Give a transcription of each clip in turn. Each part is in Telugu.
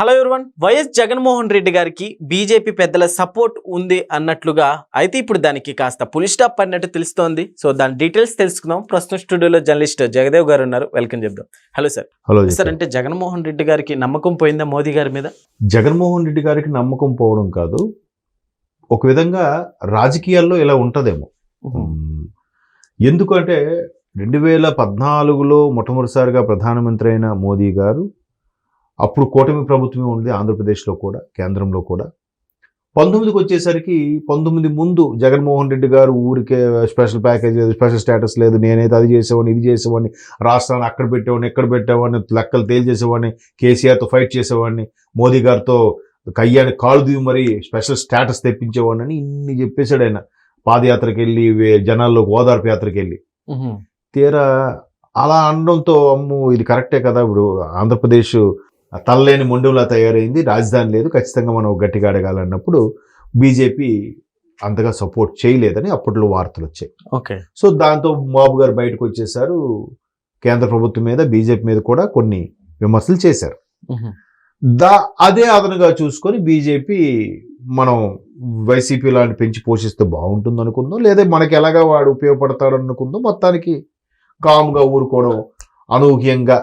Hello everyone YS Jaganmohan Reddy గారికి బీజేపీ పెద్దల సపోర్ట్ ఉంది అన్నట్లుగా అయితే ఇప్పుడు దానికి కాస్త పులి స్టాప్ పడినట్టు తెలుస్తోంది. సో దాని డీటెయిల్స్ తెలుసుకుందాం. ప్రస్తుతం స్టూడియోలో జర్నలిస్ట్ జగదేవ్ గారు ఉన్నారు. వెల్కమ్ చెప్దాం. Hello sir. హలో సార్ అంటే జగన్మోహన్ రెడ్డి గారికి నమ్మకం పోయిందా మోదీ గారి మీద? జగన్మోహన్ రెడ్డి గారికి నమ్మకం పోవడం కాదు. ఒక విధంగా రాజకీయాల్లో ఇలా ఉంటదేమో. ఎందుకంటే రెండు వేల పద్నాలుగులో మొట్టమొదటిసారిగా ప్రధానమంత్రి అయిన మోదీ గారు అప్పుడు కూటమి ప్రభుత్వమే ఉంది ఆంధ్రప్రదేశ్లో కూడా కేంద్రంలో కూడా. పంతొమ్మిదికి వచ్చేసరికి పంతొమ్మిది ముందు జగన్మోహన్ రెడ్డి గారు ఊరికే స్పెషల్ ప్యాకేజ్ లేదు స్పెషల్ స్టేటస్ లేదు నేనైతే అది చేసేవాడిని ఇది చేసేవాడిని రాష్ట్రాన్ని అక్కడ పెట్టేవాడిని ఎక్కడ పెట్టేవాడిని లెక్కలు తేల్చేసేవాడిని కేసీఆర్తో ఫైట్ చేసేవాడిని మోదీ గారితో కయ్యాన్ని కాలు దివి మరి స్పెషల్ స్టేటస్ తెప్పించేవాడిని అని ఇన్ని చెప్పేశాడు ఆయన. పాదయాత్రకి వెళ్ళి జనాల్లోకి ఓదార్పు యాత్రకి వెళ్ళి. తీరా అలా అనడంతో అమ్ము ఇది కరెక్టే కదా ఇప్పుడు ఆంధ్రప్రదేశ్ తలలేని మొండెంలా తయారైంది. రాజధాని లేదు. ఖచ్చితంగా మనం గట్టిగా అడగాలన్నప్పుడు బీజేపీ అంతగా సపోర్ట్ చేయలేదని అప్పట్లో వార్తలు వచ్చాయి. ఓకే. సో దాంతో బాబు గారు బయటకు వచ్చేసారు. కేంద్ర ప్రభుత్వం మీద బీజేపీ మీద కూడా కొన్ని విమర్శలు చేశారు. దా అదే అదనుగా చూసుకొని బీజేపీ మనం వైసీపీ లాంటి పెంచి పోషిస్తే బాగుంటుంది అనుకుందాం లేదా మనకి ఎలాగా వాడు ఉపయోగపడతాడు అనుకుందాం మొత్తానికి కాముగా ఊరుకోవడం అనూహ్యంగా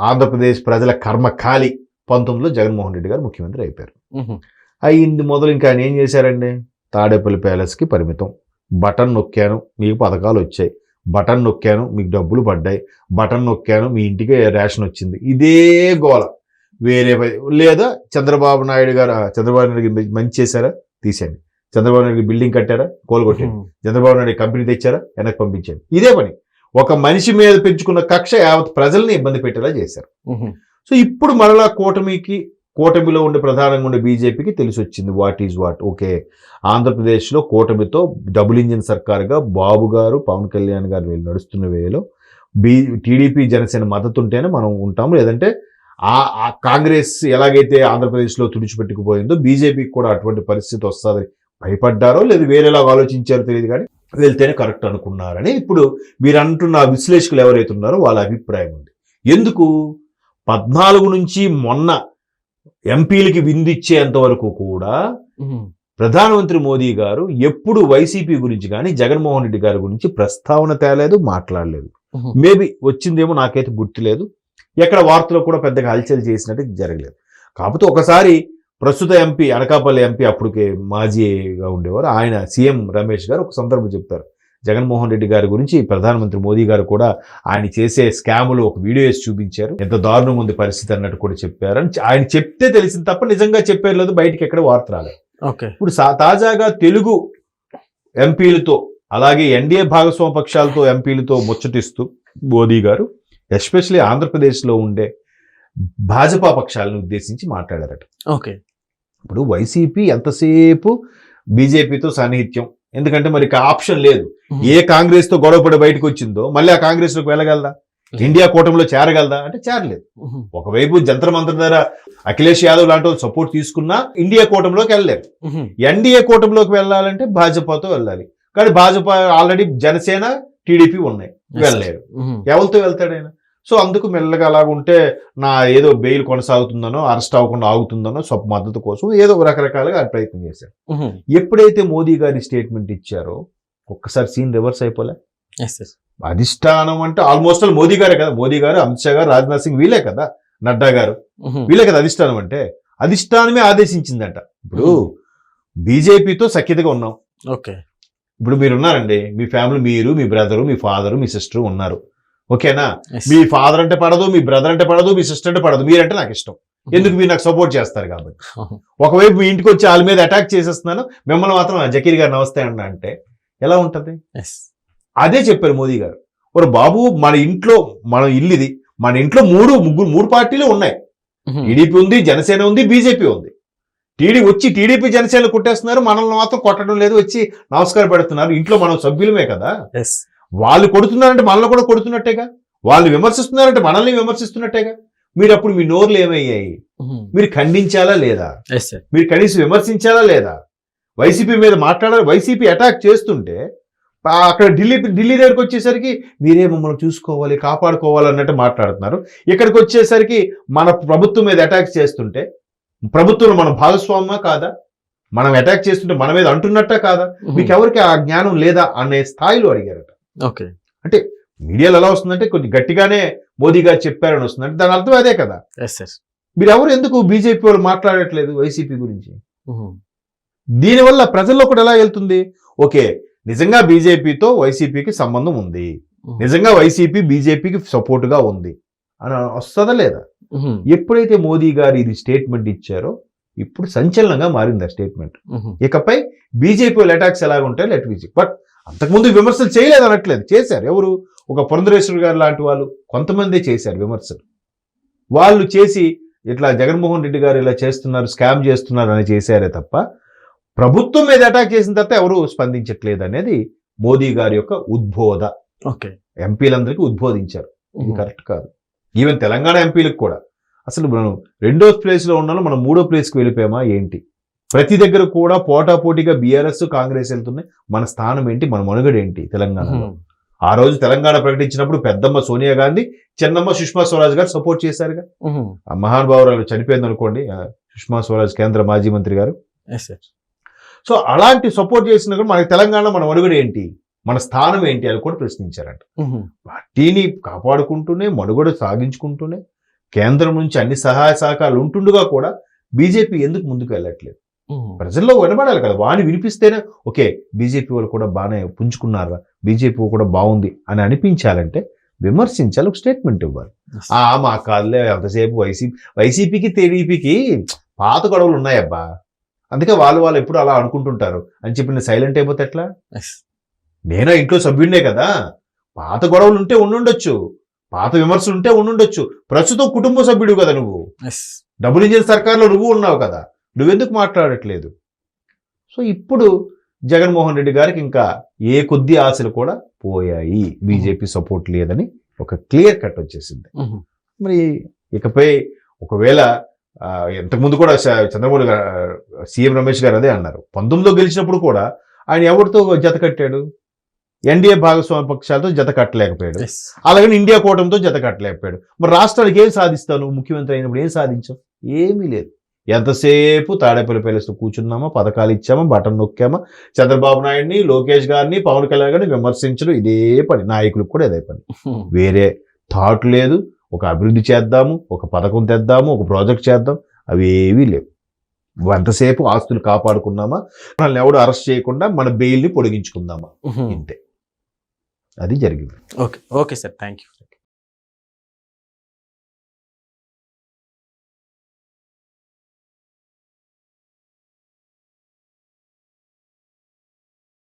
ఆంధ్రప్రదేశ్ ప్రజల కర్మ ఖాళీ. పంతొమ్మిదిలో జగన్మోహన్ రెడ్డి గారు ముఖ్యమంత్రి అయిపోయారు. అయింది మొదలు ఇంకా ఆయన ఏం చేశారండి? తాడేపల్లి ప్యాలెస్కి పరిమితం. బటన్ నొక్కాను మీకు పథకాలు వచ్చాయి. బటన్ నొక్కాను మీకు డబ్బులు పడ్డాయి. బటన్ నొక్కాను మీ ఇంటికి రేషన్ వచ్చింది. ఇదే గోల. వేరే లేదా చంద్రబాబు నాయుడు గారు చంద్రబాబు నాయుడు మంచి చేశారా? తీసేయండి. చంద్రబాబు నాయుడు బిల్డింగ్ కట్టారా? కోలుకొట్టండి ఉహు. చంద్రబాబు నాయుడు కంపెనీ తెచ్చారా? వెనక్కి పంపించండి ఇదే పని. ఒక మనిషి మీద పెంచుకున్న కక్ష యావత్ ప్రజల్ని ఇబ్బంది పెట్టేలా చేశారు. సో ఇప్పుడు మరలా కూటమికి కూటమిలో ఉండే ప్రధానంగా ఉండే బీజేపీకి తెలిసి వచ్చింది వాట్ ఈజ్ వాట్ ఓకే ఆంధ్రప్రదేశ్లో కూటమితో డబుల్ ఇంజిన్ సర్కార్గా బాబు గారు పవన్ కళ్యాణ్ గారు వీళ్ళు నడుస్తున్న వేలో బీ టీడీపీ జనసేన మద్దతు ఉంటేనే మనం ఉంటాము. లేదంటే ఆ కాంగ్రెస్ ఎలాగైతే ఆంధ్రప్రదేశ్లో తుడిచిపెట్టుకుపోయిందో బీజేపీకి కూడా అటువంటి పరిస్థితి వస్తుందని భయపడ్డారో లేదు వేరేలాగా ఆలోచించారో తెలియదు కానీ వెళ్తేనే కరెక్ట్ అనుకున్నారని ఇప్పుడు మీరు అంటున్న విశ్లేషకులు ఎవరైతే ఉన్నారో వాళ్ళ అభిప్రాయం ఉంది. ఎందుకు? పద్నాలుగు నుంచి మొన్న ఎంపీలకి విందిచ్చేంత వరకు కూడా. ప్రధానమంత్రి మోదీ గారు ఎప్పుడు వైసీపీ గురించి కానీ జగన్మోహన్ రెడ్డి గారి గురించి ప్రస్తావన తేలేదు మాట్లాడలేదు. మేబీ వచ్చిందేమో నాకైతే గుర్తులేదు. ఎక్కడ వార్తలో కూడా పెద్దగా హల్చల్ చేసినట్టు జరగలేదు. కాకపోతే ఒకసారి ప్రస్తుత ఎంపీ అనకాపల్లి ఎంపీ అప్పటికే మాజీగా ఉండేవారు. ఆయన సీఎం రమేష్ గారు ఒక సందర్భం చెప్తారు. జగన్మోహన్ రెడ్డి గారి గురించి ప్రధానమంత్రి మోదీ గారు కూడా ఆయన చేసే స్కాములు ఒక వీడియో వేసి చూపించారు. ఎంత దారుణంగా ఉంది పరిస్థితి అన్నట్టు కూడా చెప్పారు అని ఆయన చెప్తే తెలిసింది తప్ప నిజంగా చెప్పారు లేదు. బయటికి ఎక్కడ వార్త రాలేదు. ఓకే. ఇప్పుడు తాజాగా తెలుగు ఎంపీలతో అలాగే ఎన్డీఏ భాగస్వామ్య పక్షాలతో ఎంపీలతో ముచ్చటిస్తూ మోదీ గారు ఎస్పెషలీ ఆంధ్రప్రదేశ్లో ఉండే భాజపా పక్షాలను ఉద్దేశించి మాట్లాడారట. ఓకే. ఇప్పుడు వైసీపీ ఎంతసేపు బీజేపీతో సాన్నిహిత్యం? ఎందుకంటే మరి ఆప్షన్ లేదు. ఏ కాంగ్రెస్తో గొడవపడి బయటకు వచ్చిందో మళ్ళీ ఆ కాంగ్రెస్లోకి వెళ్ళగలదా ఇండియా కూటమిలో చేరగలదా? అంటే చేరలేదు. ఒకవైపు జంతర్ మంత్ర దగ్గర అఖిలేష్ యాదవ్ లాంటి సపోర్ట్ తీసుకున్నా ఇండియా కూటమిలోకి వెళ్ళలేరు ఉహు. ఎన్డీఏ కూటమిలోకి వెళ్ళాలంటే భాజపాతో వెళ్ళాలి. కానీ భాజపా ఆల్రెడీ జనసేన టీడీపీ ఉన్నాయి. వెళ్ళలేరు. ఎవరితో వెళ్తాడు ఆయన? సో అందుకు మెల్లగా అలాగుంటే నా ఏదో బెయిల్ కొనసాగుతుందనో అరెస్ట్ అవ్వకుండా ఆగుతుందనో స్వప్ మద్దతు కోసం ఏదో రకరకాలుగా ప్రయత్నం చేశారు. ఎప్పుడైతే మోదీ గారి స్టేట్మెంట్ ఇచ్చారో ఒక్కసారి సీన్ రివర్స్ అయిపోలే. అధిష్టానం అంటే ఆల్మోస్ట్ ఆల్ మోదీ గారే కదా. మోదీ గారు అమిత్ షా గారు రాజ్నాథ్ సింగ్ వీలే కదా. నడ్డా గారు. వీలే కదా అధిష్టానం అంటే. అధిష్టానమే ఆదేశించిందంట. ఇప్పుడు. బీజేపీతో సఖ్యతగా ఉన్నాం. ఓకే. ఇప్పుడు మీరు ఉన్నారండి మీ ఫ్యామిలీ మీరు మీ బ్రదరు మీ ఫాదరు మీ సిస్టర్ ఉన్నారు. ఓకేనా. మీ ఫాదర్ అంటే పడదు మీ బ్రదర్ అంటే పడదు మీ సిస్టర్ అంటే పడదు మీరంటే నాకు ఇష్టం. ఎందుకు మీరు నాకు సపోర్ట్ చేస్తారు కాబట్టి? ఉహు. ఒకవైపు మీ ఇంటికి వచ్చి వాళ్ళ మీద అటాక్ చేసేస్తున్నాను మిమ్మల్ని మాత్రం "ఆ, జకీర్ గారు నమస్తే అన్న అంటే ఎలా ఉంటది. అదే చెప్పారు మోదీ గారు. ఒక బాబు మన ఇంట్లో మన ఇల్లు ఇది. మన ఇంట్లో మూడు ముగ్గురు మూడు పార్టీలు ఉన్నాయి. ఉహు. టీడీపీ ఉంది జనసేన ఉంది బీజేపీ ఉంది. టీడీ వచ్చి టీడీపీ జనసేన కొట్టేస్తున్నారు మనల్ని మాత్రం కొట్టడం లేదు వచ్చి నమస్కారం పెడుతున్నారు. ఇంట్లో మనం సభ్యులమే కదా. వాళ్ళు కొడుతున్నారంటే మనల్ని కూడా కొడుతున్నట్టేగా? వాళ్ళు విమర్శిస్తున్నారంటే మనల్ని విమర్శిస్తున్నట్టేగా? మీరు అప్పుడు మీ నోర్లు ఏమయ్యాయి. మీరు ఖండించాలా లేదా? Yes sir. మీరు కనీసం విమర్శించాలా లేదా? వైసీపీ మీద మాట్లాడాలి వైసీపీ అటాక్ చేస్తుంటే అక్కడ ఢిల్లీ ఢిల్లీ దగ్గరికి వచ్చేసరికి మీరే మమ్మల్ని చూసుకోవాలి కాపాడుకోవాలి అన్నట్టు మాట్లాడుతున్నారు. ఇక్కడికి వచ్చేసరికి మన ప్రభుత్వం మీద అటాక్ చేస్తుంటే ప్రభుత్వంలో మన భాగస్వామ్యమా కాదా? మనం అటాక్ చేస్తుంటే మన మీద అంటున్నట్టా కాదా? మీకు ఎవరికి ఆ జ్ఞానం లేదా అనే స్థాయిలో అడిగారట. ఓకే. మీడియాలో ఎలా వస్తుందంటే కొంచెం గట్టిగానే మోదీ గారు చెప్పారని వస్తుంది అంటే దాని అర్థం అదే కదా. మీరు ఎవరు ఎందుకు బీజేపీ వాళ్ళు మాట్లాడట్లేదు వైసీపీ గురించి? దీనివల్ల ప్రజల్లో కూడా ఎలా వెళ్తుంది? ఓకే నిజంగా బీజేపీతో వైసీపీకి సంబంధం ఉంది. నిజంగా వైసీపీ బీజేపీకి సపోర్టుగా ఉంది. అని వస్తుందా లేదా? ఎప్పుడైతే మోదీ గారు ఇది స్టేట్మెంట్ ఇచ్చారో ఇప్పుడు సంచలనంగా మారింది ఆ స్టేట్మెంట్. ఇకపై బీజేపీ అటాక్స్ ఎలా ఉంటాయో లెట్ విజి బట్ అంతకుముందు విమర్శలు చేయలేదు అనట్లేదు. చేశారు. ఎవరు? ఒక పురంధరేశ్వర్ గారు లాంటి వాళ్ళు కొంతమంది చేశారు విమర్శలు. వాళ్ళు చేసి ఇట్లా జగన్మోహన్ రెడ్డి గారు ఇలా చేస్తున్నారు స్కామ్ చేస్తున్నారు అని చేశారే తప్ప ప్రభుత్వం మీద అటాక్ చేసిన తర్వాత ఎవరు స్పందించట్లేదు అనేది మోదీ గారి యొక్క ఉద్బోధ. ఓకే. ఎంపీలందరికీ ఉద్బోధించారు. ఇది కరెక్ట్ కాదు. ఈవెన్ తెలంగాణ ఎంపీలకు కూడా. అసలు మనం రెండో ప్లేస్లో ఉన్నాలో మనం మూడో ప్లేస్కి వెళ్ళిపోయామా? ఏంటి? ప్రతి దగ్గర కూడా పోటాపోటీగా బీఆర్ఎస్ కాంగ్రెస్ వెళ్తున్నాయి. మన స్థానం ఏంటి? మన మనుగడ ఏంటి? తెలంగాణలో. ఆ రోజు తెలంగాణ ప్రకటించినప్పుడు పెద్దమ్మ సోనియా గాంధీ చిన్నమ్మ సుష్మా స్వరాజ్ గారు సపోర్ట్ చేశారుగా. ఆ మహానుభావురాలు చనిపోయింది అనుకోండి సుష్మా స్వరాజ్ కేంద్ర మాజీ మంత్రి గారు. సో అలాంటి సపోర్ట్ చేసిన కూడా మనకి తెలంగాణ మన మనుగడ ఏంటి? మన స్థానం ఏంటి? అని కూడా ప్రశ్నించారంట. పార్టీని కాపాడుకుంటూనే మనుగడ సాగించుకుంటూనే కేంద్రం నుంచి అన్ని సహాయ సహకారాలు ఉంటుండగా కూడా బీజేపీ ఎందుకు ముందుకు వెళ్ళట్లేదు? ప్రజల్లో వినబడాలి కదా. వాణి వినిపిస్తేనే ఓకే బీజేపీ వాళ్ళు కూడా బాగానే పుంజుకున్నారా బీజేపీ కూడా బాగుంది అని అనిపించాలంటే విమర్శించాలి ఒక స్టేట్మెంట్ ఇవ్వాలి. ఆ మా కాదులే ఎంతసేపు వైసీపీ వైసీపీకి టీడీపీకి పాత గొడవలు ఉన్నాయబ్బా. అందుకే వాళ్ళు వాళ్ళు ఎప్పుడు అలా అనుకుంటుంటారు. అని చెప్పి నేను సైలెంట్ అయిపోతే ఎట్లా? నేనా ఇంట్లో సభ్యుడినే కదా. పాత గొడవలు ఉంటే ఉండుండొచ్చు. పాత విమర్శలు ఉంటే ఉండుండొచ్చు. ప్రస్తుతం కుటుంబ సభ్యుడు కదా నువ్వు. డబుల్ ఇంజిన్ సర్కార్లో నువ్వు ఉన్నావు కదా. నువ్వెందుకు మాట్లాడట్లేదు? సో ఇప్పుడు జగన్మోహన్ రెడ్డి గారికి ఇంకా ఏ కొద్ది ఆశలు కూడా పోయాయి. బీజేపీ సపోర్ట్ లేదని ఒక క్లియర్ కట్ వచ్చేసింది. మరి ఇకపై ఒకవేళ ఇంతకుముందు కూడా చంద్రబాబు గారు సీఎం రమేష్ గారు అదే అన్నారు. పంతొమ్మిదిలో గెలిచినప్పుడు కూడా ఆయన ఎవరితో జత కట్టాడు? ఎన్డీఏ భాగస్వామ్య పక్షాలతో జత కట్టలేకపోయాడు. అలాగని ఇండియా కూటమితో జత కట్టలేకపోయాడు. మరి రాష్ట్రానికి ఏం సాధిస్తావు నువ్వు ముఖ్యమంత్రి అయినప్పుడు ఏం సాధించావు? ఏమీ లేదు. ఎంతసేపు తాడేపల్లి ప్యాలెస్లో కూర్చున్నామా పథకాలు ఇచ్చామా బటన్ నొక్కామా చంద్రబాబు నాయుడిని లోకేష్ గారిని పవన్ కళ్యాణ్ గారిని విమర్శించడం ఇదే పని. నాయకులకు కూడా ఇదే పని. వేరే థాట్ లేదు. ఒక అభివృద్ధి చేద్దాము ఒక పథకం తెద్దాము ఒక ప్రాజెక్ట్ చేద్దాం. అవి ఏవీ లేవు. ఎంతసేపు ఆస్తులు కాపాడుకున్నామా మనల్ని ఎవడు అరెస్ట్ చేయకుండా మన బెయిల్ని పొడిగించుకుందామా? ఇంతే. అది జరిగింది. Okay okay sir. Thank you